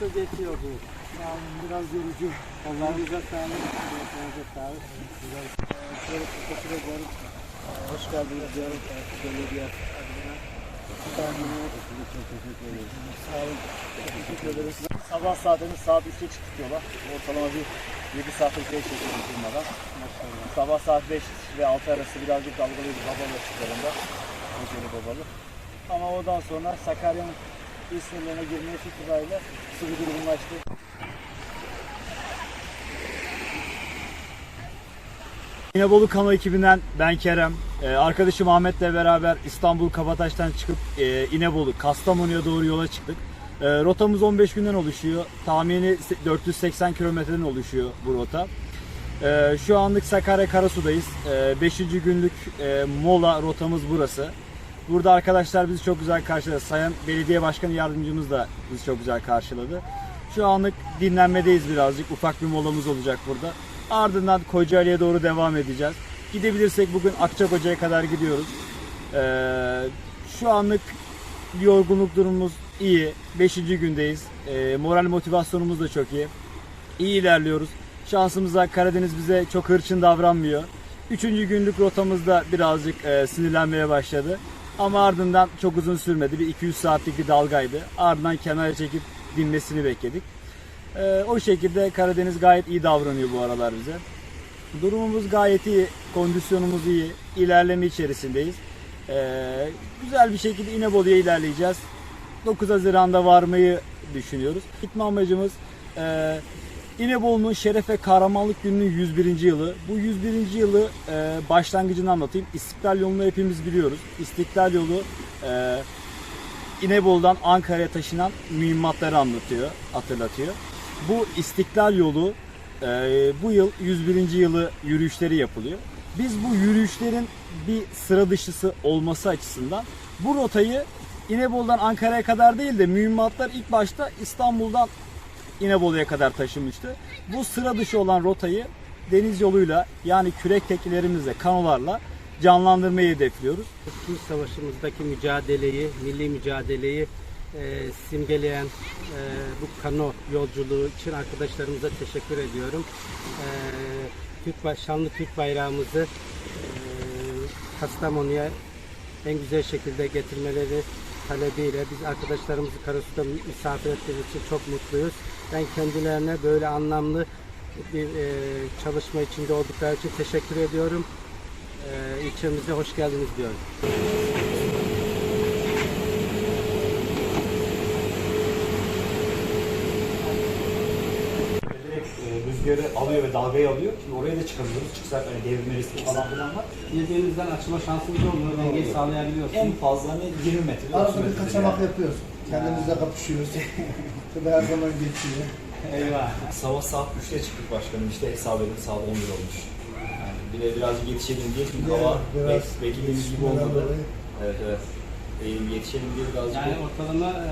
Nasıl geçiyor bu? Yani biraz yorucu. Allah'ınıza sağlık. Allah'ınıza sağlık. Güzel. Şöyle teşekkür ederim. Hoş geldiniz diyorum. Belediye adına. Çok teşekkür ederim. Sağ olun. Teşekkür ederiz. Sabah saatimiz saat 3'te çıktık yola. Ortalama bir 7 saatlik yol çekiyoruz durmadan. Sabah saat 5 ve 6 arası birazcık dalgalıydı babalı açıklarında. Kocaeli babalı. Ama ondan sonra Sakarya'nın il sınırlarına girmesi itibariyle bir durgunlaştı. İnebolu Kano ekibinden ben Kerem. Ee, arkadaşım Ahmet'le beraber İstanbul Kabataş'tan çıkıp e, İnebolu, Kastamonu'ya doğru yola çıktık. Ee, rotamız 15 günden oluşuyor. Tahmini 480 kilometreden oluşuyor bu rota. Ee, şu anlık Sakarya Karasu'dayız. 5. günlük e, mola rotamız burası. Burada arkadaşlar bizi çok güzel karşıladı. Sayın Belediye Başkanı Yardımcımız da bizi çok güzel karşıladı. Şu anlık dinlenmedeyiz birazcık. Ufak bir molamız olacak burada. Ardından Kocaeli'ye doğru devam edeceğiz. Gidebilirsek bugün Akçakoca'ya kadar gidiyoruz. Ee, şu anlık yorgunluk durumumuz iyi. 5. gündeyiz. Ee, moral motivasyonumuz da çok iyi. İyi ilerliyoruz. Şansımıza Karadeniz bize çok hırçın davranmıyor. Üçüncü günlük rotamızda birazcık e, sinirlenmeye başladı. Ama ardından çok uzun sürmedi. Bir 200 saatlik bir dalgaydı. Ardından kenara çekip dinmesini bekledik. E, o şekilde Karadeniz gayet iyi davranıyor bu aralar bize. Durumumuz gayet iyi, kondisyonumuz iyi, ilerleme içerisindeyiz. E, güzel bir şekilde İnebolu'ya ilerleyeceğiz. 9 Haziran'da varmayı düşünüyoruz. Gitme amacımız e, İnebolu'nun şeref ve kahramanlık gününün 101. yılı. Bu 101. yılı e, başlangıcını anlatayım. İstiklal yolunu hepimiz biliyoruz. İstiklal yolu e, İnebolu'dan Ankara'ya taşınan mühimmatları anlatıyor, hatırlatıyor. Bu İstiklal yolu e, bu yıl 101. yılı yürüyüşleri yapılıyor. Biz bu yürüyüşlerin bir sıra dışısı olması açısından bu rotayı İnebolu'dan Ankara'ya kadar değil de mühimmatlar ilk başta İstanbul'dan İnebolu'ya kadar taşımıştı. Bu sıra dışı olan rotayı deniz yoluyla yani kürek teknelerimizle, kanolarla canlandırmayı hedefliyoruz. Kurtuluş Savaşı'mızdaki mücadeleyi, milli mücadeleyi e, simgeleyen e, bu kano yolculuğu için arkadaşlarımıza teşekkür ediyorum. E, Türk şanlı Türk bayrağımızı e, Kastamonu'ya en güzel şekilde getirmeleri talebiyle biz arkadaşlarımızı Karasu'da misafir ettiğimiz için çok mutluyuz. Ben kendilerine böyle anlamlı bir e, çalışma içinde oldukları için teşekkür ediyorum. E, ilçemize hoş geldiniz diyorum. Rüzgarı alıyor ve dalgayı alıyor. Şimdi oraya da çıkamıyoruz. Çıksak hani devrilme riski falan filan var. Birbirinizden açma şansınız olmuyor. Dengeyi sağlayabiliyorsunuz. En fazla hani 20 metre. 30 Arada bir kaçamak yani. yapıyoruz. Kendimizle kapışıyoruz. Tabii her zaman geçiyor. Eyvah. Sabah saat 3'te çıktık başkanım. İşte hesap edin saat 11 olmuş. Yani bir de birazcık yetişelim diye çünkü hava beklediğimiz gibi yetişmeden olmadı. Evet evet. Yetişelim diye birazcık Yani ortalama e,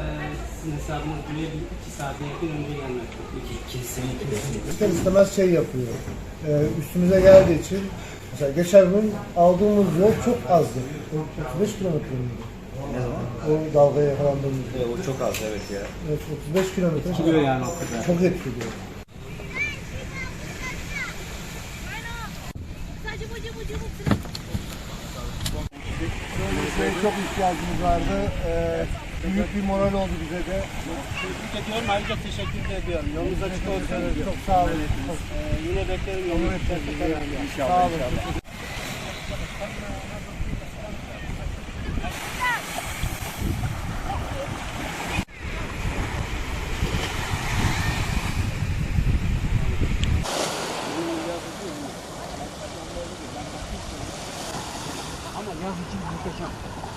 sizin hesabınız bir iki saate yakın önce gelmek. İki- kesinlikle kesinlikle. İster istemez şey yapıyor. Ee, üstümüze geldiği için mesela geçen gün aldığımız yol çok azdı. 35 kilometre miydi? Ne zaman? O dalgaya yakalandığımız yol. o çok az evet ya. Evet, 35 kilometre. Çıkıyor yani o kadar. Çok etkiliyor. Sadece bu bu bu Şeye çok ihtiyacımız vardı. Ee, büyük bir moral oldu bize de. Tebrik ediyorum. Ayrıca teşekkür de ediyorum. Yolunuz açık olsun. Çok sağ olun. E, yine beklerim. Yolunuz açık olsun. Sağ olun. Ama yaz için muhteşem.